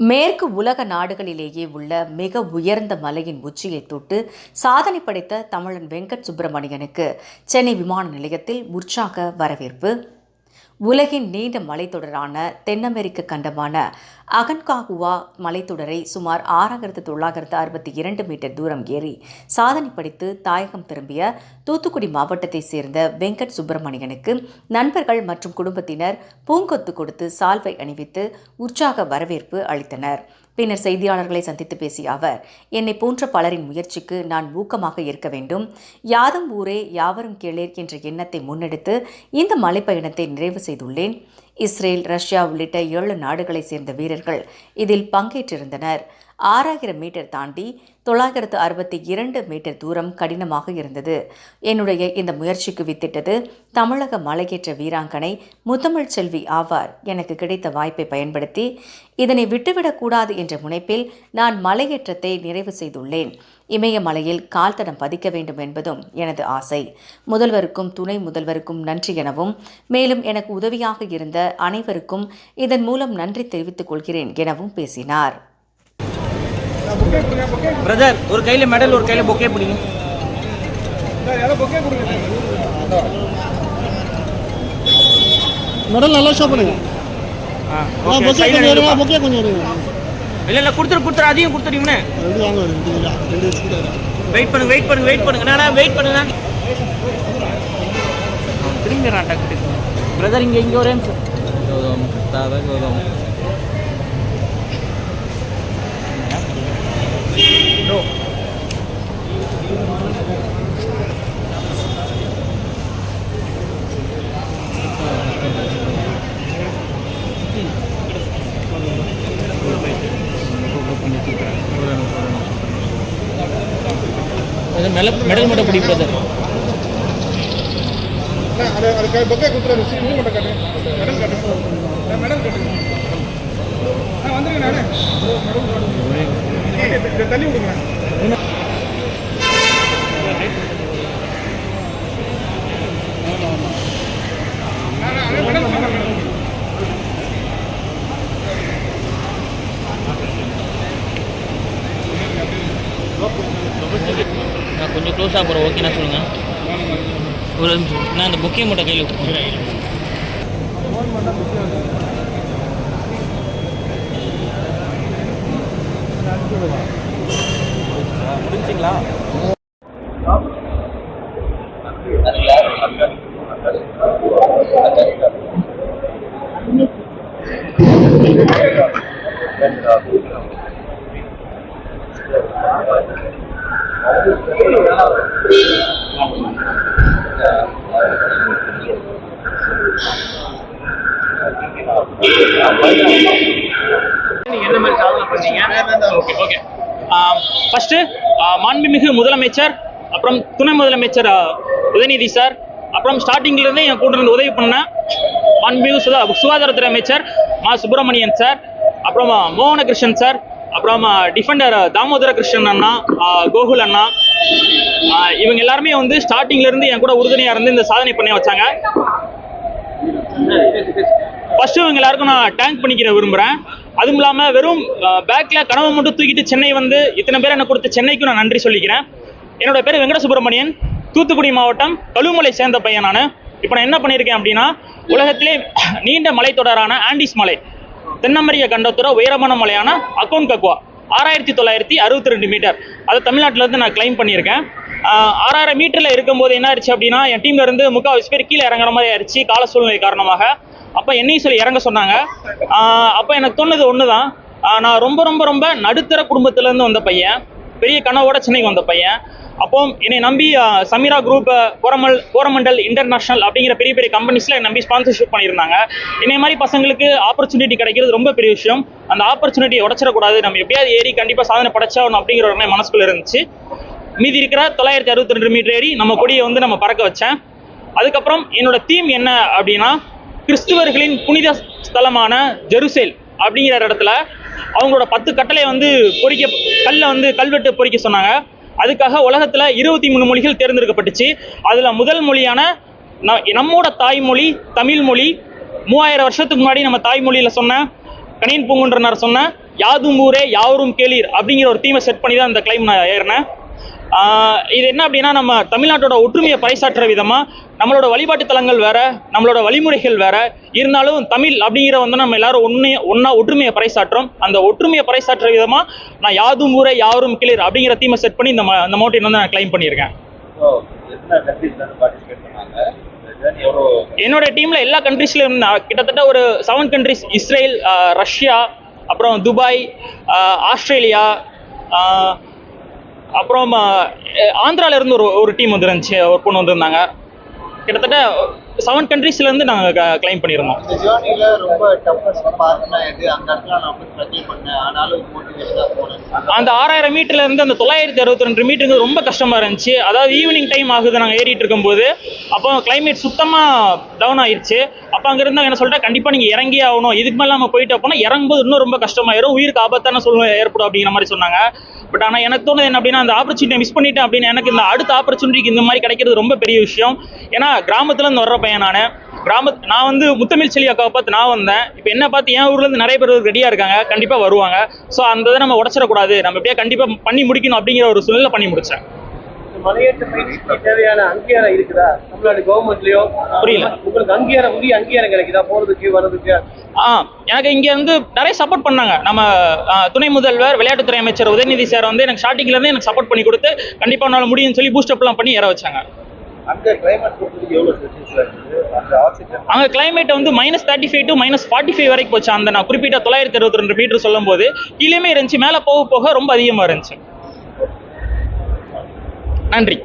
மேற்கு உலக நாடுகளிலேயே உள்ள மிக உயர்ந்த மலையின் உச்சியை தொட்டு சாதனை படைத்த தமிழன் வெங்கட் சுப்பிரமணியனுக்கு சென்னை விமான நிலையத்தில் உற்சாக வரவேற்பு. உலகின் நீண்ட மலைத்தொடரான தென் அமெரிக்க கண்டமான அகன்காகுவா மலைத்தொடரை சுமார் ஆறாயிரத்து தொள்ளாயிரத்து அறுபத்தி இரண்டு மீட்டர் தூரம் ஏறி சாதனை படைத்து தாயகம் திரும்பிய தூத்துக்குடி மாவட்டத்தைச் சேர்ந்த வெங்கட் சுப்பிரமணியனுக்கு நண்பர்கள் மற்றும் குடும்பத்தினர் பூங்கொத்து கொடுத்து சால்வை அணிவித்து உற்சாக வரவேற்பு அளித்தனர். பின்னர் செய்தியாளர்களை சந்தித்து பேசிய அவர் என்னை போன்ற பலரின் முயற்சிக்கு நான் ஊக்கமாக இருக்க வேண்டும். யாதும் ஊரே யாவரும் கேளீர் என்ற எண்ணத்தை முன்னெடுத்து இந்த மலைப்பயணத்தை நிறைவு செய்துள்ளேன். இஸ்ரேல் ரஷ்யா உள்ளிட்ட ஏழு நாடுகளைச் சேர்ந்த வீரர்கள் இதில் பங்கேற்றிருந்தனர். ஆறாயிரம் மீட்டர் தாண்டி தொள்ளாயிரத்து அறுபத்தி இரண்டு மீட்டர் தூரம் கடினமாக இருந்தது. என்னுடைய இந்த முயற்சிக்கு வித்திட்டது தமிழக மலையேற்ற வீராங்கனை முத்தமிழ் செல்வி ஆவார். எனக்கு கிடைத்த வாய்ப்பை பயன்படுத்தி இதனை விட்டுவிடக்கூடாது என்ற முனைப்பில் நான் மலையேற்றத்தை நிறைவு செய்துள்ளேன். இமயமலையில் கால் தடம் பதிக்க வேண்டும் என்பதும் எனது ஆசை. முதல்வருக்கும் துணை முதல்வருக்கும் நன்றி எனவும் மேலும் எனக்கு உதவியாக இருந்த அனைவருக்கும் இதன் மூலம் நன்றி தெரிவித்துக் கொள்கிறேன் எனவும் பேசினார். பிரதர் ஒரு கையில் மெடல் ஒரு கையில் பொக்கே பிடிங்க. மெடல் நல்லா ஷோ பண்ணுங்க. பொக்கே கொஞ்சம் வருங்க பொக்கே கொஞ்சம் வருங்க இல்லை இல்லை கொடுத்துரு கொடுத்துரு. அதையும் வச்சுக்கிட்டு வெயிட் பண்ணுங்க வெயிட் பண்ணுங்க வெயிட் பண்ணுங்க. நானா வெயிட் பண்ணுங்க. திரும்பி நான் டக்கு பிரதர் இங்கே இங்கே ஒரு நிமிஷம் No. மெடல் மட்டும் பிடி பிரதர் அது அது பொக்கே கொடுத்துருங்க சீ மூவ் மட்டும் காட்டுங்க மெடல் காட்டுங்க மெடல் காட்டுங்க ஆ வந்துருங்க நானே நான் கொஞ்சம் க்ளோஸாக போகிறேன் ஓகேண்ணா சொல்லுங்கள் ஒரு நிமிஷம். நான் அந்த புக்கே மட்டும் கையில் முடிஞ்சிங்களா Thank you. என்ன மாதிரி சாதனை பண்ணீங்க ஓகே ஓகே ஃபர்ஸ்ட் மாண்புமிகு முதலமைச்சர் அப்புறம் துணை முதலமைச்சர் உதயநிதி சார் அப்புறம் ஸ்டார்டிங்ல இருந்தே என் கூட உதவி பண்ண மாண்புமிகு சுதா சுகாதாரத்துறை அமைச்சர் மா. சுப்பிரமணியன் சார் அப்புறம் மோகனகிருஷ்ணன் சார் அப்புறம் டிஃபெண்டர் தாமோதர கிருஷ்ணன் அண்ணா கோகுல் அண்ணா. இவங்க எல்லாருமே வந்து ஸ்டார்டிங்ல இருந்து என் கூட உறுதுணையா இருந்து இந்த சாதனை பண்ணி வச்சாங்க. ஃபர்ஸ்ட் இவங்க எல்லாருக்கும் நான் டேங்க் பண்ணிக்கிற விரும்புகிறேன் அதுவும் இல்லாமல் வெறும் பேக்ல கனவு மட்டும் தூக்கிட்டு சென்னை வந்து இத்தனை பேர் எனக்கு கொடுத்த சென்னைக்கும் நான் நன்றி சொல்லிக்கிறேன். என்னோட பேர் வெங்கட சுப்பிரமணியன் தூத்துக்குடி மாவட்டம் கழுமலை சேர்ந்த பையன் நான். இப்போ நான் என்ன பண்ணியிருக்கேன் அப்படின்னா உலகத்திலே நீண்ட மலைத்தொடரான ஆண்டிஸ் மலை. தென்னமரிய கண்டத்தோட உயரமான மலையான அக்கௌண்ட் கக்குவா. ஆறாயிரத்தி தொள்ளாயிரத்தி அறுபத்தி ரெண்டு மீட்டர். அதை தமிழ்நாட்டிலேருந்து நான் கிளைம் பண்ணியிருக்கேன். ஆறாயிரம் மீட்டரில் இருக்கும்போது என்ன ஆயிடுச்சு அப்படின்னா என் டீம்ல இருந்து முக்கால்வாசி பேர் கீழே இறங்குற மாதிரி ஆயிடுச்சு கால சூழ்நிலை காரணமாக. அப்போ என்னையும் சொல்லி இறங்க சொன்னாங்க. அப்போ எனக்கு தோணுது ஒண்ணுதான். தான் நான் ரொம்ப ரொம்ப ரொம்ப நடுத்தர குடும்பத்துல இருந்து வந்த பையன். பெரிய கனவோட சென்னைக்கு வந்த பையன். அப்போ என்னை நம்பி சமீரா குரூப் கோரமல் கோரமண்டல் இன்டர்நேஷனல் அப்படிங்கிற பெரிய பெரிய கம்பெனிஸ்ல நம்பி ஸ்பான்சர்ஷிப் பண்ணியிருந்தாங்க. என்னை மாதிரி பசங்களுக்கு ஆப்பர்ச்சுனிட்டி கிடைக்கிறது ரொம்ப பெரிய விஷயம். அந்த ஆப்பர்ச்சுனிட்டியை உடச்சிடக்கூடாது. நம்ம எப்படியாவது ஏறி கண்டிப்பாக சாதனை படைச்சாகணும் அப்படிங்கிற ஒரு மனசுக்குள்ள இருந்துச்சு. மீதி இருக்கிற தொள்ளாயிரத்தி அறுபத்தி ரெண்டு மீட்டர் ஏறி நம்ம கொடியை வந்து நம்ம பறக்க வச்சேன். அதுக்கப்புறம் என்னோட தீம் என்ன அப்படின்னா கிறிஸ்துவர்களின் புனித ஸ்தலமான ஜெருசேல். அப்படிங்கிற இடத்துல அவங்களோட பத்து கட்டளை வந்து பொறிக்க கல்லை வந்து கல்வெட்டு பொறிக்க சொன்னாங்க. அதுக்காக உலகத்தில் இருபத்தி மூணு மொழிகள் தேர்ந்தெடுக்கப்பட்டுச்சு. அதில் முதல் மொழியான ந- நம்மோட தாய்மொழி தமிழ் மொழி. மூவாயிரம் வருஷத்துக்கு முன்னாடி நம்ம தாய்மொழியில் சொன்ன கணியன் பூங்குன்றனார் சொன்ன யாதும் ஊரே யாவரும் கேளீர் அப்படிங்கிற ஒரு தீமை செட் பண்ணி தான் இந்த கிளைம் நான் ஏறினேன். இது என்ன அப்படின்னா நம்ம தமிழ்நாட்டோட ஒற்றுமையை பறைசாற்றுற விதமா நம்மளோட வழிபாட்டு தலங்கள் வேற நம்மளோட வழிமுறைகள் வேற இருந்தாலும் தமிழ் அப்படிங்கிற வந்து நம்ம எல்லாரும் ஒன்னே ஒன்னா ஒற்றுமையை பறைசாற்றுறோம். அந்த ஒற்றுமையை பறைசாற்றுற விதமா நான் யாதும் ஊரே யாவரும் கிளிர் அப்படிங்கிற தீமை செட் பண்ணி இந்த இந்த மவுண்டைன் வந்து நான் கிளைம் பண்ணியிருக்கேன். என்னோட டீம்ல எல்லா கண்ட்ரீஸ்லயும் கிட்டத்தட்ட ஒரு செவன் கண்ட்ரீஸ் இஸ்ரேல் ரஷ்யா அப்புறம் துபாய் ஆஸ்திரேலியா அப்புறம் இருந்து ஒரு ஒரு டீம் வந்துருந்துச்சு. ஒரு பொண்ணு வந்திருந்தாங்க. கிட்டத்தட்ட செவன் கண்ட்ரீஸ்ல இருந்து நாங்கள் கிளைம் பண்ணியிருந்தோம் இந்த ஜேர்னில ரொம்ப டஃபஸ்ட் பார்ட்னா எது அந்த இடத்துல நான் போய் ஸ்ட்ரகிள் பண்ணேன். ஆனாலும் மோட்டிவேஷனாக போனேன். அந்த ஆறாயிரம் மீட்டர்ல இருந்து அந்த தொள்ளாயிரத்தி அறுபத்தி ரெண்டு மீட்டருக்கு ரொம்ப கஷ்டமா இருந்துச்சு. அதாவது ஈவினிங் டைம் ஆகுது நாங்கள் ஏறிட்டு இருக்கும்போது. அப்போ கிளைமேட் சுத்தமா டவுன் ஆயிருச்சு. அப்போ அங்க இருந்தாங்க என்ன சொல்லிட்டா கண்டிப்பா நீங்க இறங்கி ஆகணும். இதுக்கு மேல நம்ம போயிட்டு போனா இறங்கும்போது இன்னும் ரொம்ப கஷ்டமாயிரும். உயிருக்கு ஆபத்தான சூழ்நிலை ஏற்படும் அப்படிங்கிற மாதிரி சொன்னாங்க. பட் ஆனால் எனக்கு தோணுது என்ன அப்படின்னா அந்த ஆப்பர்ச்சுனிட்டி மிஸ் பண்ணிட்டேன் அப்படின்னு எனக்கு இந்த அடுத்த ஆப்பர்ச்சுனிட்டிக்கு இந்த மாதிரி கிடைக்கிறது ரொம்ப பெரிய விஷயம். ஏன்னா கிராமத்துல இருந்து வர்ற பையன் நான். கிராம நான் வந்து முத்தமிழ் செல்வி அக்காவை பார்த்து நான் வந்தேன். இப்போ என்ன பார்த்து என் ஊர்ல இருந்து நிறைய பேர் ரெடியாக இருக்காங்க. கண்டிப்பா வருவாங்க. ஸோ அந்த இதை நம்ம உடச்சிடக்கூடாது. நம்ம எப்படியா கண்டிப்பா பண்ணி முடிக்கணும் அப்படிங்கிற ஒரு சூழ்நிலை பண்ணி முடிச்சேன். மலையேற்ற பயிற்சிக்கு தேவையான அங்கீகாரம் இருக்குதா? தமிழ்நாடு கவர்மெண்ட்லயோ புரியல. உங்களுக்கு அங்கீகாரம் உரிய அங்கீகாரம் கிடைக்குதா? போறதுக்கு வர்றதுக்கு? ஆ எனக்கு இங்க வந்து நிறைய சப்போர்ட் பண்ணாங்க. நம்ம துணை முதல்வர் விளையாட்டுத்துறை அமைச்சர் உதயநிதி சார் வந்து எனக்கு ஸ்டார்டிங்ல இருந்து எனக்கு சப்போர்ட் பண்ணி கொடுத்து கண்டிப்பா உன்னால முடியும்னு சொல்லி பூஸ்ட் அப்லாம் பண்ணி ஏற வச்சாங்க. கிளைமேட் அங்க கிளைமேட் வந்து minus thirty five to minus forty five வரைக்கும் போச்சு. அந்த நான் குறிப்பிட்ட தொள்ளாயிரத்தி அறுபத்தி ரெண்டு மீட்டர் சொல்லும் போது கீழேயுமே இருந்துச்சு மேலே போக போக ரொம்ப அதிகமா இருந்துச்சு. நன்றி.